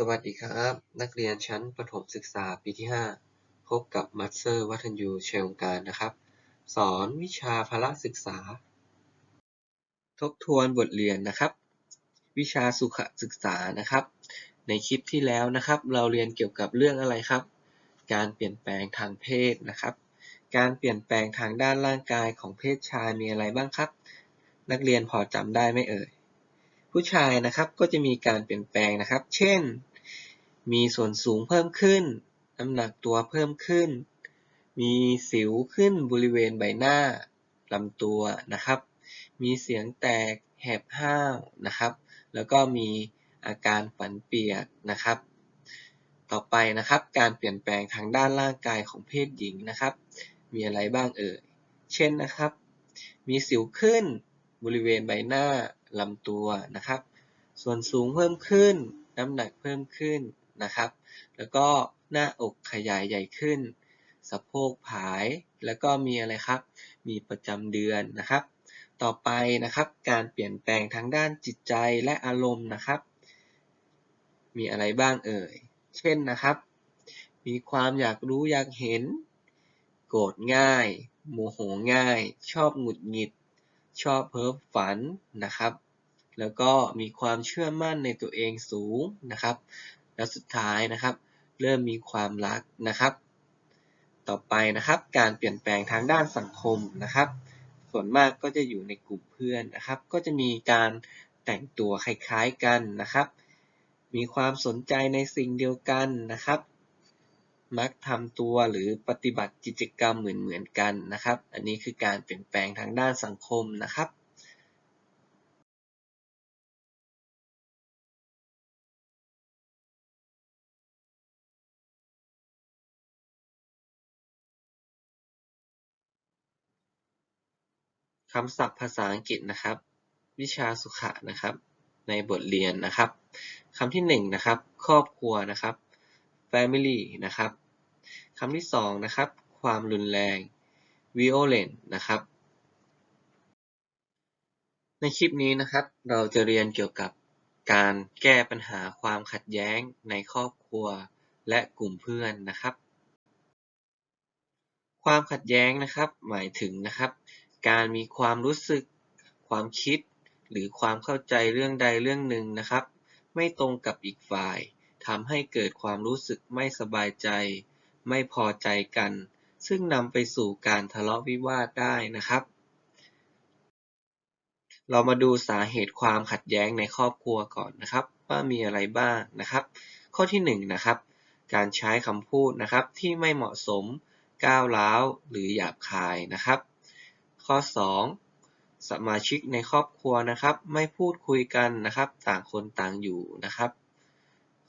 สวัสดีครับ นักเรียนชั้นประถมศึกษาปีที่ 5 พบกับมัตเซอร์วัฒนยูเชลงการนะครับ สอนวิชาพละศึกษา ทบทวนบทเรียนนะครับ วิชาสุขศึกษานะครับ ในคลิปที่แล้วนะครับ เราเรียนเกี่ยวกับเรื่องอะไรครับ การเปลี่ยนแปลงทางเพศนะครับ การเปลี่ยนแปลงทางด้านร่างกายของเพศชายมีอะไรบ้างครับ นักเรียนพอจำได้ไหมเอ่ยผู้ชายนะครับก็จะมีการเปลี่ยนแปลงนะครับ เช่น มีส่วนสูงเพิ่มขึ้น น้ำหนักตัวเพิ่มขึ้น มีสิวขึ้นบริเวณใบหน้าลำตัวนะครับ มีเสียงแตกแหบห้าวนะครับ แล้วก็มีอาการฝันเปียกนะครับ ต่อไปนะครับ การเปลี่ยนแปลงทางด้านร่างกายของเพศหญิงนะครับ มีอะไรบ้างเอ่ย เช่นนะครับ มีสิวขึ้นบริเวณใบหน้าลำตัวนะครับ ส่วนสูงเพิ่มขึ้น น้ำหนักเพิ่มขึ้น นะครับ แล้วก็หน้าอกขยายใหญ่ขึ้น สะโพกผาย แล้วก็มีอะไรครับ มีประจำเดือนนะครับ ต่อไปนะครับ การเปลี่ยนแปลงทางด้านจิตใจและอารมณ์นะครับ มีอะไรบ้างเอ่ย เช่นนะครับ มีความอยากรู้อยากเห็น โกรธง่าย โมโหง่าย ชอบหงุดหงิด ชอบเพ้อฝันนะครับแล้วก็มีความเชื่อมั่นในตัวเองสูงนะครับ แล้วสุดท้ายนะครับ เริ่มมีความรักนะครับ ต่อไปนะครับการเปลี่ยนแปลงทางด้านสังคมนะครับ ส่วนมากก็จะอยู่ในกลุ่มเพื่อนนะครับ ก็จะมีการแต่งตัวคล้ายๆกันนะครับ มีความสนใจในสิ่งเดียวกันนะครับ มักทำตัวหรือปฏิบัติกิจกรรมเหมือนๆกันนะครับ อันนี้คือการเปลี่ยนแปลงทางด้านสังคมนะครับ คำศัพท์ภาษาอังกฤษนะครับ วิชาสุขะนะครับ ในบทเรียนนะครับคำที่หนึ่งนะครับ ครอบครัวนะครับ family นะครับคำที่สองนะครับ ความรุนแรง violent นะครับ ในคลิปนี้นะครับ เราจะเรียนเกี่ยวกับการแก้ปัญหาความขัดแย้งในครอบครัวและกลุ่มเพื่อนนะครับ ความขัดแย้งนะครับ หมายถึงนะครับ การมีความรู้สึก ความคิด หรือความเข้าใจเรื่องใดเรื่องหนึ่งนะครับ ไม่ตรงกับอีกฝ่ายทำให้เกิดความรู้สึกไม่สบายใจ ไม่พอใจกัน ซึ่งนำไปสู่การทะเลาะวิวาทได้นะครับ เรามาดูสาเหตุความขัดแย้งในครอบครัวก่อนนะครับ ว่ามีอะไรบ้างนะครับ ข้อที่1นนะครับ การใช้คำพูดนะครับที่ไม่เหมาะสมก้าวร้าวหรือหยาบคายนะครับ ข้อ 2 สมาชิกในครอบครัวนะครับ ไม่พูดคุยกันนะครับ ต่างคนต่างอยู่นะครับ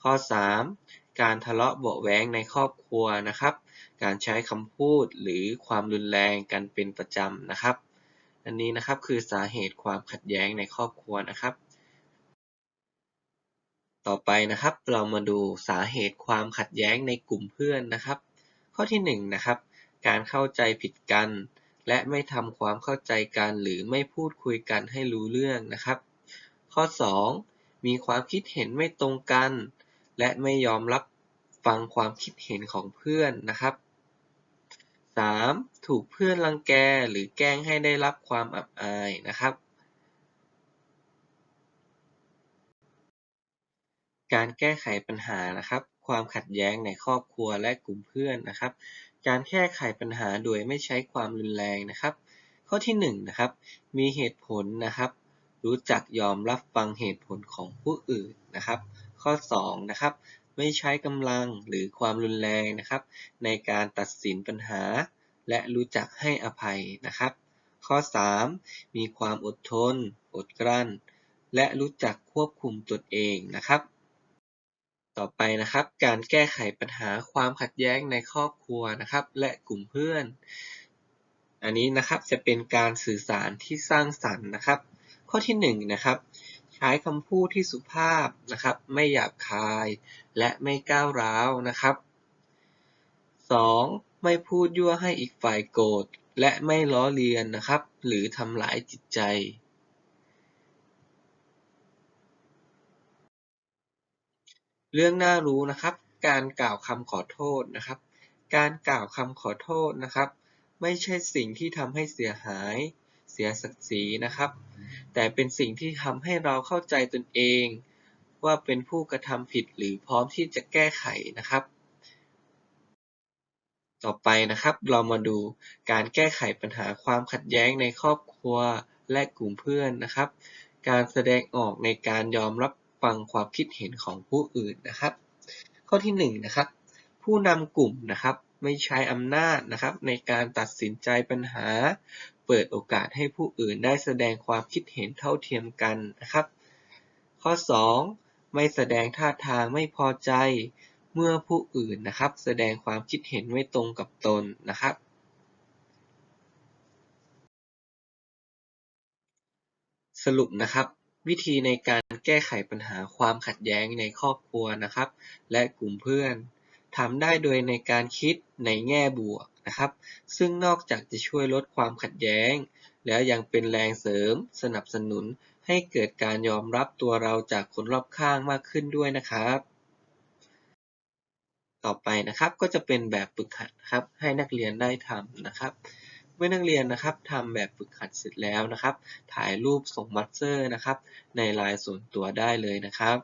ข้อ 3 การทะเลาะเบาแว้งในครอบครัวนะครับ การใช้คำพูดหรือความรุนแรงกันเป็นประจำนะครับ อันนี้นะครับคือสาเหตุความขัดแย้งในครอบครัวนะครับต่อไปนะครับเรามาดูสาเหตุความขัดแย้งในกลุ่มเพื่อนนะครับ ข้อที่1นนะครับการเข้าใจผิดกัน และไม่ทำความเข้าใจกันหรือไม่พูดคุยกันให้รู้เรื่องนะครับ ข้อ 2 มีความคิดเห็นไม่ตรงกัน และไม่ยอมรับฟังความคิดเห็นของเพื่อนนะครับ 3. ถูกเพื่อนรังแกหรือแกล้งให้ได้รับความอับอายนะครับ การแก้ไขปัญหานะครับ ความขัดแย้งในครอบครัวและกลุ่มเพื่อนนะครับ การแก้ไขปัญหาโดยไม่ใช้ความรุนแรงนะครับ ข้อที่1นนะครับ มีเหตุผลนะครับ รู้จักยอมรับฟังเหตุผลของผู้อื่นนะครับ ข้อ2นะครับ ไม่ใช้กำลังหรือความรุนแรงนะครับ ในการตัดสินปัญหา และรู้จักให้อภัยนะครับ ข้อ 3 มีความอดทน อดกลั้น และรู้จักควบคุมตนเองนะครับ ต่อไปนะครับ การแก้ไขปัญหาความขัดแย้งในครอบครัวนะครับ และกลุ่มเพื่อน อันนี้นะครับจะเป็นการสื่อสารที่สร้างสรรค์นะครับ ข้อที่1นนะครับใช้คำพูดที่สุภาพนะครับ ไม่หยาบคาย และไม่ก้าวร้าวนะครับ 2. ไม่พูดยั่วให้อีกฝ่ายโกรธและไม่ล้อเลียนนะครับ หรือทำร้ายจิตใจ เรื่องน่ารู้นะครับ การกล่าวคำขอโทษนะครับ การกล่าวคำขอโทษนะครับ ไม่ใช่สิ่งที่ทำให้เสียหาย เสียศักดิ์ศรีนะครับ แต่เป็นสิ่งที่ทำให้เราเข้าใจตนเอง ว่าเป็นผู้กระทำผิดหรือพร้อมที่จะแก้ไขนะครับ ต่อไปนะครับ เรามาดูการแก้ไขปัญหาความขัดแย้งในครอบครัวและกลุ่มเพื่อนนะครับ การแสดงออกในการยอมรับ ฟังความคิดเห็นของผู้อื่นนะครับ ข้อที่หนึ่งนะครับ ผู้นำกลุ่มนะครับไม่ใช้อำนาจนะครับ ในการตัดสินใจปัญหา เปิดโอกาสให้ผู้อื่นได้แสดงความคิดเห็นเท่าเทียมกันนะครับ ข้อ 2 ไม่แสดงท่าทางไม่พอใจ เมื่อผู้อื่นนะครับ แสดงความคิดเห็นไม่ตรงกับตนนะครับ สรุปนะครับ วิธีในการแก้ไขปัญหาความขัดแย้งในครอบครัวนะครับ และกลุ่มเพื่อนทำได้โดยในการคิดในแง่บวกนะครับ ซึ่งนอกจากจะช่วยลดความขัดแย้ง แล้วยังเป็นแรงเสริมสนับสนุนให้เกิดการยอมรับตัวเราจากคนรอบข้างมากขึ้นด้วยนะครับ ต่อไปนะครับก็จะเป็นแบบฝึกหัดครับให้นักเรียนได้ทำนะครับ เมื่อนักเรียนนะครับทำแบบฝึกหัดเสร็จแล้วนะครับ ถ่ายรูปส่งมัสเซอร์นะครับ ในไลน์ส่วนตัวได้เลยนะครับ